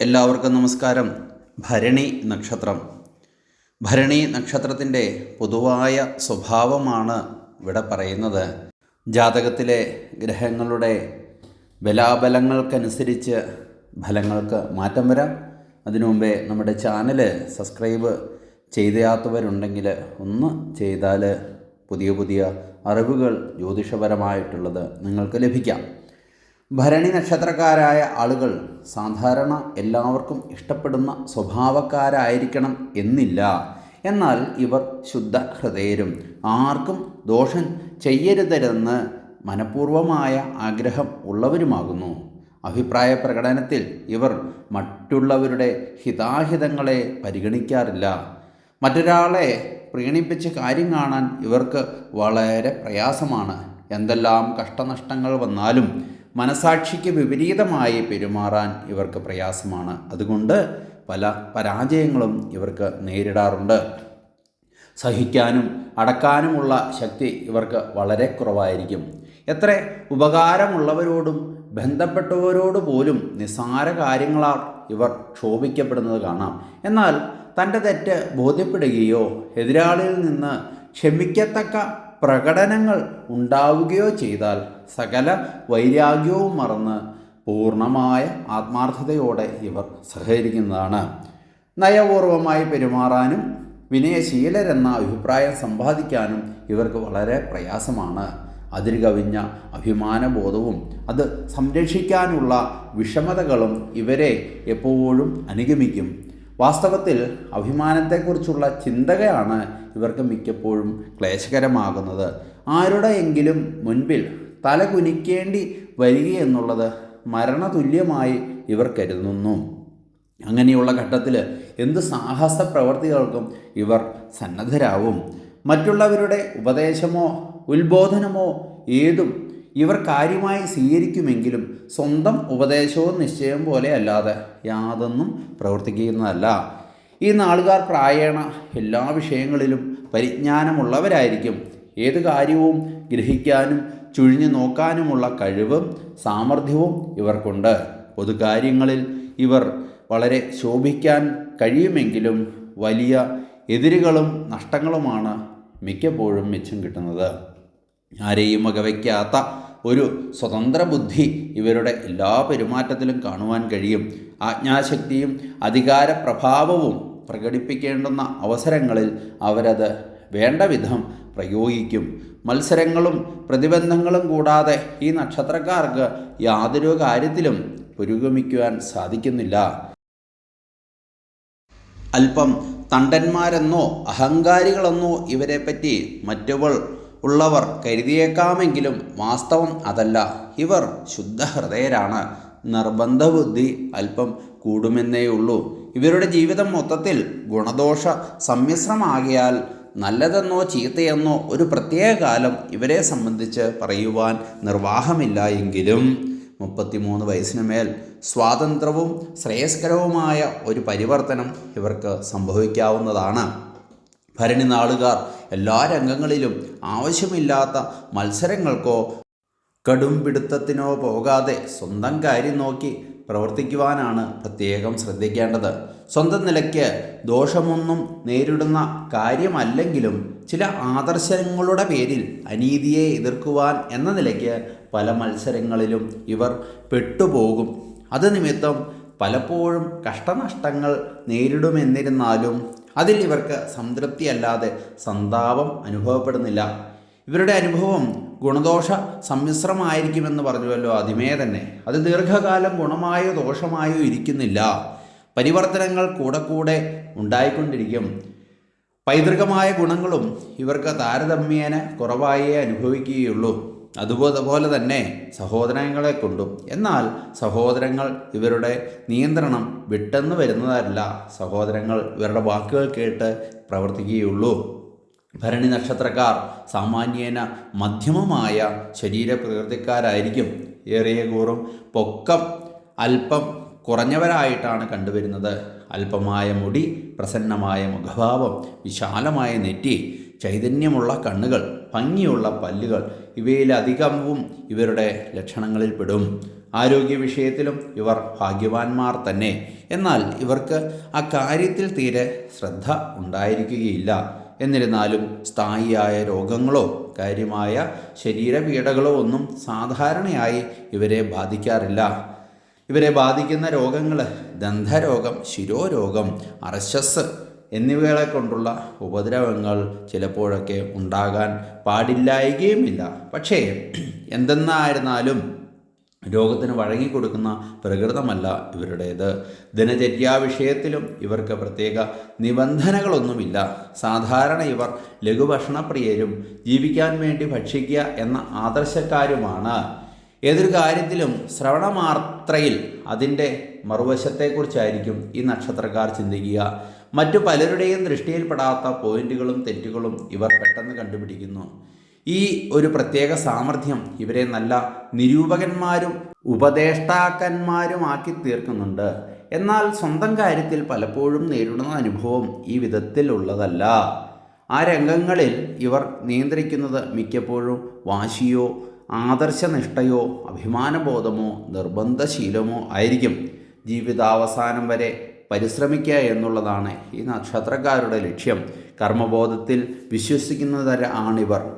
എല്ലാവർക്കും നമസ്കാരം. ഭരണി നക്ഷത്രം. ഭരണി നക്ഷത്രത്തിന്റെ പൊതുവായ സ്വഭാവമാണ് ഇവിടെ പറയുന്നത്. ജാതകത്തിലെ ഗ്രഹങ്ങളുടെ ബലാബലങ്ങൾക്കനുസരിച്ച് ഫലങ്ങൾക്ക് മാറ്റം വരാം. അതിനു മുമ്പേ നമ്മുടെ ചാനൽ സബ്സ്ക്രൈബ് ചെയ്യാത്തവരുണ്ടെങ്കിൽ ഒന്ന് ചെയ്താൽ പുതിയ പുതിയ അറിവുകൾ ജ്യോതിഷപരമായിട്ടുള്ളത് നിങ്ങൾക്ക് ലഭിക്കാം. ഭരണി നക്ഷത്രക്കാരായ ആളുകൾ സാധാരണ എല്ലാവർക്കും ഇഷ്ടപ്പെടുന്ന സ്വഭാവക്കാരായിരിക്കണം എന്നില്ല. എന്നാൽ ഇവർ ശുദ്ധ ഹൃദയരും ആർക്കും ദോഷം ചെയ്യരുതരെന്ന് മനഃപൂർവമായ ആഗ്രഹം ഉള്ളവരുമാകുന്നു. അഭിപ്രായ പ്രകടനത്തിൽ ഇവർ മറ്റുള്ളവരുടെ ഹിതാഹിതങ്ങളെ പരിഗണിക്കാറില്ല. മറ്റൊരാളെ പ്രീണിപ്പിച്ച് കാര്യം കാണാൻ ഇവർക്ക് വളരെ പ്രയാസമാണ്. എന്തെല്ലാം കഷ്ടനഷ്ടങ്ങൾ വന്നാലും മനസാക്ഷിക്ക് വിപരീതമായി പെരുമാറാൻ ഇവർക്ക് പ്രയാസമാണ്. അതുകൊണ്ട് പല പരാജയങ്ങളും ഇവർക്ക് നേരിടാറുണ്ട്. സഹിക്കാനും അടക്കാനുമുള്ള ശക്തി ഇവർക്ക് വളരെ കുറവായിരിക്കും. എത്ര ഉപകാരമുള്ളവരോടും ബന്ധപ്പെട്ടവരോട് പോലും നിസ്സാര കാര്യങ്ങളാൽ ഇവർ ക്ഷോഭിക്കപ്പെടുന്നത് കാണാം. എന്നാൽ തന്റെ തെറ്റ് ബോധ്യപ്പെടുകയോ എതിരാളിയിൽ നിന്ന് ക്ഷമിക്കത്തക്ക പ്രകടനങ്ങൾ ഉണ്ടാവുകയോ ചെയ്താൽ സകല വൈരാഗ്യവും മറന്ന് പൂർണമായ ആത്മാർത്ഥതയോടെ ഇവർ സഹകരിക്കുന്നതാണ്. നയപൂർവമായി പെരുമാറാനും വിനയശീലരെന്ന അഭിപ്രായം സമ്പാദിക്കാനും ഇവർക്ക് വളരെ പ്രയാസമാണ്. അതിരുകവിഞ്ഞ അഭിമാനബോധവും അത് സംരക്ഷിക്കാനുള്ള വിഷമതകളും ഇവരെ എപ്പോഴും അനുഗമിക്കും. വാസ്തവത്തിൽ അഭിമാനത്തെക്കുറിച്ചുള്ള ചിന്തകയാണ് ഇവർക്ക് മിക്കപ്പോഴും ക്ലേശകരമാകുന്നത്. ആരുടെയെങ്കിലും മുൻപിൽ തല കുനിക്കേണ്ടി വരികയെന്നുള്ളത് മരണതുല്യമായി ഇവർ കരുതുന്നു. അങ്ങനെയുള്ള ഘട്ടത്തിൽ എന്ത് സാഹസ പ്രവർത്തികൾക്കും ഇവർ സന്നദ്ധരാവും. മറ്റുള്ളവരുടെ ഉപദേശമോ ഉത്ബോധനമോ ഏതും ഇവർ കാര്യമായി സ്വീകരിക്കുമെങ്കിലും സ്വന്തം ഉപദേശവും നിശ്ചയം പോലെ അല്ലാതെ യാതൊന്നും പ്രവർത്തിക്കുന്നതല്ല. ഈ നാളുകാർ പ്രായേണ എല്ലാ വിഷയങ്ങളിലും പരിജ്ഞാനമുള്ളവരായിരിക്കും. ഏത് കാര്യവും ഗ്രഹിക്കാനും ചുഴിഞ്ഞു നോക്കാനുമുള്ള കഴിവും സാമർഥ്യവും ഇവർക്കുണ്ട്. പൊതുകാര്യങ്ങളിൽ ഇവർ വളരെ ശോഭിക്കാൻ കഴിയുമെങ്കിലും വലിയ എതിരുകളും നഷ്ടങ്ങളുമാണ് മിക്കപ്പോഴും മിച്ചം കിട്ടുന്നത്. ആരെയും വകവയ്ക്കാത്ത ഒരു സ്വതന്ത്ര ബുദ്ധി ഇവരുടെ എല്ലാ പെരുമാറ്റത്തിലും കാണുവാൻ കഴിയും. ആജ്ഞാശക്തിയും അധികാര പ്രഭാവവും പ്രകടിപ്പിക്കേണ്ടുന്ന അവസരങ്ങളിൽ അവരത് വേണ്ട വിധം പ്രയോഗിക്കും. മത്സരങ്ങളും പ്രതിബന്ധങ്ങളും കൂടാതെ ഈ നക്ഷത്രക്കാർക്ക് യാതൊരു കാര്യത്തിലും പുരോഗമിക്കുവാൻ സാധിക്കുന്നില്ല. അല്പം തണ്ടന്മാരെന്നോ അഹങ്കാരികളെന്നോ ഇവരെപ്പറ്റി മറ്റവൾ ഉള്ളവർ കരുതിയേക്കാമെങ്കിലും വാസ്തവം അതല്ല. ഇവർ ശുദ്ധഹൃദയരാണ്. നിർബന്ധബുദ്ധി അല്പം കൂടുമെന്നേയുള്ളൂ. ഇവരുടെ ജീവിതം മൊത്തത്തിൽ ഗുണദോഷ സമ്മിശ്രമാകിയാൽ നല്ലതെന്നോ ചീത്തയെന്നോ ഒരു പ്രത്യേക കാലം ഇവരെ സംബന്ധിച്ച് പറയുവാൻ നിർവാഹമില്ല എങ്കിലും മുപ്പത്തിമൂന്ന് വയസ്സിന് മേൽ സ്വാതന്ത്ര്യവും ശ്രേയസ്കരവുമായ ഒരു പരിവർത്തനം ഇവർക്ക് സംഭവിക്കാവുന്നതാണ്. ഭരണി നാളുകാർ എല്ലാ രംഗങ്ങളിലും ആവശ്യമില്ലാത്ത മത്സരങ്ങൾക്കോ കടുംപിടുത്തത്തിനോ പോകാതെ സ്വന്തം കാര്യം നോക്കി പ്രവർത്തിക്കുവാനാണ് പ്രത്യേകം ശ്രദ്ധിക്കേണ്ടത്. സ്വന്തം നിലയ്ക്ക് ദോഷമൊന്നും നേരിടുന്ന കാര്യമല്ലെങ്കിലും ചില ആദർശങ്ങളുടെ പേരിൽ അനീതിയെ എതിർക്കുവാൻ എന്ന നിലയ്ക്ക് പല മത്സരങ്ങളിലും ഇവർ പെട്ടുപോകും. അത് നിമിത്തം പലപ്പോഴും കഷ്ടനഷ്ടങ്ങൾ നേരിടുമെന്നിരുന്നാലും അതിൽ ഇവർക്ക് സംതൃപ്തിയല്ലാതെ സന്താപം അനുഭവപ്പെടുന്നില്ല. ഇവരുടെ അനുഭവം ഗുണദോഷ സമ്മിശ്രമായിരിക്കുമെന്ന് പറഞ്ഞുവല്ലോ ആദ്യമേ തന്നെ. അത് ദീർഘകാലം ഗുണമായോ ദോഷമായോ ഇരിക്കുന്നില്ല. പരിവർത്തനങ്ങൾ കൂടെ കൂടെ ഉണ്ടായിക്കൊണ്ടിരിക്കും. പൈതൃകമായ ഗുണങ്ങളും ഇവർക്ക് താരതമ്യേന കുറവായേ അനുഭവിക്കുകയുള്ളൂ. അതുപോലെ തന്നെ സഹോദരങ്ങളെ കൊണ്ടും. എന്നാൽ സഹോദരങ്ങൾ ഇവരുടെ നിയന്ത്രണം വിട്ടെന്ന് വരുന്നതല്ല. സഹോദരങ്ങൾ ഇവരുടെ വാക്കുകൾ കേട്ട് പ്രവർത്തിക്കുകയുള്ളൂ. ഭരണി നക്ഷത്രക്കാർ സാമാന്യേന മധ്യമമായ ശരീരപ്രകൃതിക്കാരായിരിക്കും. ഏറിയ കൂറും പൊക്കം അല്പം കുറഞ്ഞവരായിട്ടാണ് കണ്ടുവരുന്നത്. അല്പമായ മുടി പ്രസന്നമായ മുഖഭാവം വിശാലമായ നെറ്റി ചൈതന്യമുള്ള കണ്ണുകൾ ഭംഗിയുള്ള പല്ലുകൾ ഇവയിലധികവും ഇവരുടെ ലക്ഷണങ്ങളിൽപ്പെടും ആരോഗ്യ വിഷയത്തിലും ഇവർ ഭാഗ്യവാന്മാർ തന്നെ. എന്നാൽ ഇവർക്ക് ആ കാര്യത്തിൽ തീരെ ശ്രദ്ധ ഉണ്ടായിരിക്കുകയില്ല. എന്നിരുന്നാലും സ്ഥായിയായ രോഗങ്ങളോ കാര്യമായ ശരീരപീഡകളോ ഒന്നും സാധാരണയായി ഇവരെ ബാധിക്കാറില്ല. ഇവരെ ബാധിക്കുന്ന രോഗങ്ങൾ ദന്തരോഗം ശിരോരോഗം അർശസ് എന്നിവകളെ കൊണ്ടുള്ള ഉപദ്രവങ്ങൾ ചിലപ്പോഴൊക്കെ ഉണ്ടാകാൻ പാടില്ലായികയുമില്ല. പക്ഷേ എന്തെന്നായിരുന്നാലും രോഗത്തിന് വഴങ്ങിക്കൊടുക്കുന്ന പ്രകൃതമല്ല ഇവരുടേത്. ദിനചര്യാ വിഷയത്തിലും ഇവർക്ക് പ്രത്യേക നിബന്ധനകളൊന്നുമില്ല. സാധാരണ ഇവർ ലഘുഭക്ഷണപ്രിയരും ജീവിക്കാൻ വേണ്ടി ഭക്ഷിക്കുക എന്ന ആദർശക്കാരുമാണ്. ഏതൊരു കാര്യത്തിലും ശ്രവണമാത്രയിൽ അതിന്റെ മറുവശത്തെക്കുറിച്ചായിരിക്കും ഈ നക്ഷത്രക്കാർ ചിന്തിക്കുക. മറ്റു പലരുടെയും ദൃഷ്ടിയിൽപ്പെടാത്ത പോയിന്റുകളും തെറ്റുകളും ഇവർ പെട്ടെന്ന് കണ്ടുപിടിക്കുന്നു. ഈ ഒരു പ്രത്യേക സാമർഥ്യം ഇവരെ നല്ല നിരൂപകന്മാരും ഉപദേഷ്ടാക്കന്മാരുമാക്കി തീർക്കുന്നുണ്ട്. എന്നാൽ സ്വന്തം കാര്യത്തിൽ പലപ്പോഴും നേരിടുന്ന അനുഭവം ഈ വിധത്തിലുള്ളതല്ല ആ രംഗങ്ങളിൽ ഇവർ നിയന്ത്രിക്കുന്നത് മിക്കപ്പോഴും വാശിയോ ആദർശനിഷ്ഠയോ അഭിമാനബോധമോ നിർബന്ധശീലമോ ആയിരിക്കും. ജീവിതാവസാനം വരെ പരിശ്രമിക്കുക എന്നുള്ളതാണ് ഈ നക്ഷത്രക്കാരുടെ ലക്ഷ്യം. കർമ്മബോധത്തിൽ വിശ്വസിക്കുന്നവരാണിവർ.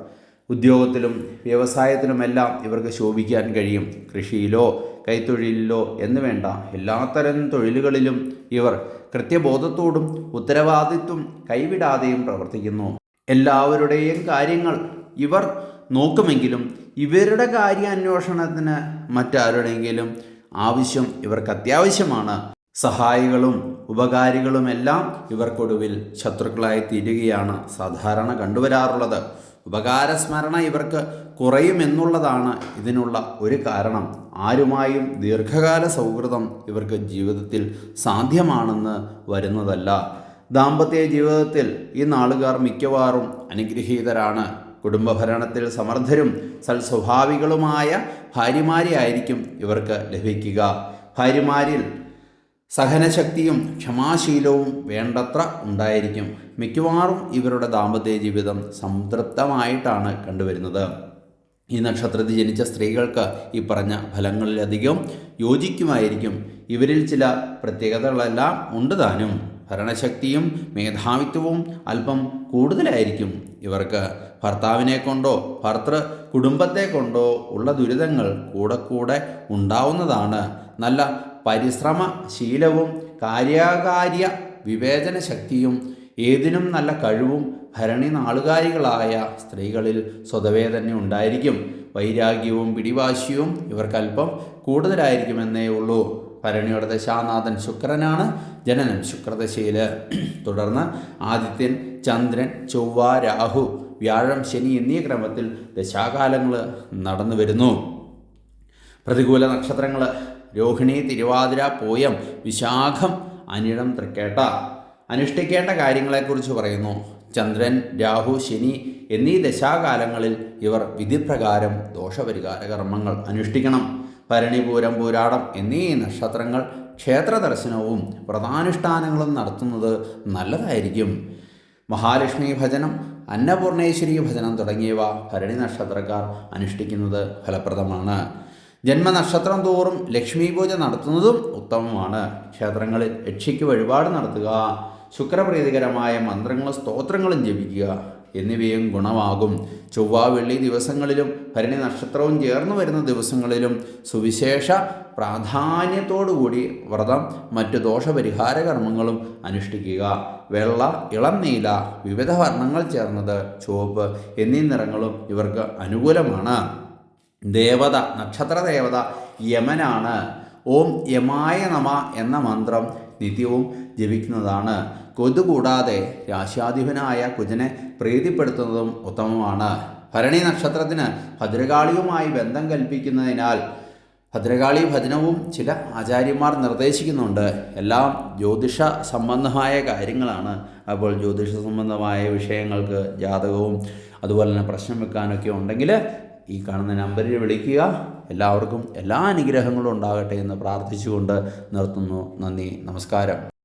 ഉദ്യോഗത്തിലും വ്യവസായത്തിലുമെല്ലാം ഇവർക്ക് ശോഭിക്കാൻ കഴിയും. കൃഷിയിലോ കൈത്തൊഴിലിലോ എന്ന് വേണ്ട എല്ലാത്തരം തൊഴിലുകളിലും ഇവർ കൃത്യബോധത്തോടും ഉത്തരവാദിത്വം കൈവിടാതെയും പ്രവർത്തിക്കുന്നു. എല്ലാവരുടെയും കാര്യങ്ങൾ ഇവർ നോക്കുമെങ്കിലും ഇവരുടെ കാര്യാന്വേഷണത്തിന് മറ്റാരുടെയെങ്കിലും ആവശ്യം ഇവർക്ക് അത്യാവശ്യമാണ്. സഹായികളും ഉപകാരികളുമെല്ലാം ഇവർക്കൊടുവിൽ ശത്രുക്കളായി തീരുകയാണ് സാധാരണ കണ്ടുവരാറുള്ളത്. ഉപകാരസ്മരണ ഇവർക്ക് കുറയുമെന്നുള്ളതാണ് ഇതിനുള്ള ഒരു കാരണം. ആരുമായും ദീർഘകാല സൗഹൃദം ഇവർക്ക് ജീവിതത്തിൽ സാധ്യമാണെന്ന് വരുന്നതല്ല. ദാമ്പത്യ ജീവിതത്തിൽ ഈ നാളുകാർ മിക്കവാറും അനുഗ്രഹീതരാണ്. കുടുംബഭരണത്തിൽ സമർത്ഥരും സൽസ്വഭാവികളുമായ ഭാര്യമാരെയായിരിക്കും ഇവർക്ക് ലഭിക്കുക. ഭാര്യമാരിൽ സഹനശക്തിയും ക്ഷമാശീലവും വേണ്ടത്ര ഉണ്ടായിരിക്കും. മിക്കവാറും ഇവരുടെ ദാമ്പത്യ ജീവിതം സംതൃപ്തമായിട്ടാണ് കണ്ടുവരുന്നത്. ഈ നക്ഷത്രത്തിൽ ജനിച്ച സ്ത്രീകൾക്ക് ഈ പറഞ്ഞ ഫലങ്ങളിലധികം യോജിക്കുമായിരിക്കും. ഇവരിൽ ചില പ്രത്യേകതകളെല്ലാം ഉണ്ട് താനും ഭരണശക്തിയും മേധാവിത്വവും അല്പം കൂടുതലായിരിക്കും ഇവർക്ക്. ഭർത്താവിനെ കൊണ്ടോ ഭർത്തൃ കുടുംബത്തെ കൊണ്ടോ ഉള്ള ദുരിതങ്ങൾ കൂടെ കൂടെ ഉണ്ടാവുന്നതാണ്. നല്ല പരിശ്രമശീലവും കാര്യകാര്യ വിവേചന ശക്തിയും ഏതിനും നല്ല കഴിവും ഭരണി നാളുകാരികളായ സ്ത്രീകളിൽ സ്വതവേ തന്നെ ഉണ്ടായിരിക്കും. വൈരാഗ്യവും പിടിവാശിയും ഇവർക്കല്പം കൂടുതലായിരിക്കുമെന്നേ ഉള്ളൂ. ഭരണിയുടെ ദശാനാഥൻ ശുക്രനാണ്. ജനനം ശുക്രദശയിൽ തുടർന്ന് ആദിത്യൻ ചന്ദ്രൻ ചൊവ്വ രാഹു വ്യാഴം ശനി എന്നീ ക്രമത്തിൽ ദശാകാലങ്ങൾ നടന്നു വരുന്നു പ്രതികൂല നക്ഷത്രങ്ങൾ രോഹിണി തിരുവാതിര പൂയം വിശാഖം അനിഴം തൃക്കേട്ട. അനുഷ്ഠിക്കേണ്ട കാര്യങ്ങളെക്കുറിച്ച് പറയുന്നു. ചന്ദ്രൻ രാഹു ശനി എന്നീ ദശാകാലങ്ങളിൽ ഇവർ വിധിപ്രകാരം ദോഷപരിഹാര കർമ്മങ്ങൾ അനുഷ്ഠിക്കണം. ഭരണിപൂരം പൂരാടം എന്നീ നക്ഷത്രങ്ങൾ ക്ഷേത്ര ദർശനവും വ്രതാനുഷ്ഠാനങ്ങളും നടത്തുന്നത് നല്ലതായിരിക്കും. മഹാലക്ഷ്മി ഭജനം അന്നപൂർണേശ്വരി ഭജനം തുടങ്ങിയവ ഭരണി നക്ഷത്രക്കാർ അനുഷ്ഠിക്കുന്നത് ഫലപ്രദമാണ്. ജന്മനക്ഷത്രം തോറും ലക്ഷ്മി പൂജ നടത്തുന്നതും ഉത്തമമാണ്. ക്ഷേത്രങ്ങളിൽ യക്ഷിക്ക് വഴിപാട് നടത്തുക ശുക്രപ്രീതികരമായ മന്ത്രങ്ങളും സ്തോത്രങ്ങളും ജപിക്കുക എന്നിവയും ഗുണമാകും. ചൊവ്വ വെള്ളി ദിവസങ്ങളിലും ഭരണി നക്ഷത്രവും ചേർന്ന് വരുന്ന ദിവസങ്ങളിലും സുവിശേഷ പ്രാധാന്യത്തോടുകൂടി വ്രതം മറ്റു ദോഷപരിഹാര കർമ്മങ്ങളും അനുഷ്ഠിക്കുക. വെള്ള ഇളം നീല വിവിധ വർണങ്ങൾ ചേർന്നത് ചുവപ്പ് എന്നീ നിറങ്ങളും ഇവർക്ക് അനുകൂലമാണ്. ദേവത നക്ഷത്ര ദേവത യമനാണ്. ഓം യമായ നമ എന്ന മന്ത്രം നിത്യവും ജപിക്കുന്നതാണ്. കൊതു കൂടാതെ രാശാധിപനായ കുജനെ പ്രീതിപ്പെടുത്തുന്നതും ഉത്തമമാണ്. ഭരണി നക്ഷത്രത്തിന് ഭദ്രകാളിയുമായി ബന്ധം കൽപ്പിക്കുന്നതിനാൽ ഭദ്രകാളി ഭജനവും ചില ആചാര്യന്മാർ നിർദ്ദേശിക്കുന്നുണ്ട്. എല്ലാം ജ്യോതിഷ സംബന്ധമായ കാര്യങ്ങളാണ്. അപ്പോൾ ജ്യോതിഷ സംബന്ധമായ വിഷയങ്ങൾക്ക് ജാതകവും അതുപോലെ തന്നെ പ്രശ്നം വെക്കാനൊക്കെ ഉണ്ടെങ്കിൽ ഈ കാണുന്ന നമ്പറിൽ വിളിക്കുക. എല്ലാവർക്കും എല്ലാ അനുഗ്രഹങ്ങളും ഉണ്ടാകട്ടെ എന്ന് പ്രാർത്ഥിച്ചുകൊണ്ട് നിർത്തുന്നു. നന്ദി. നമസ്കാരം.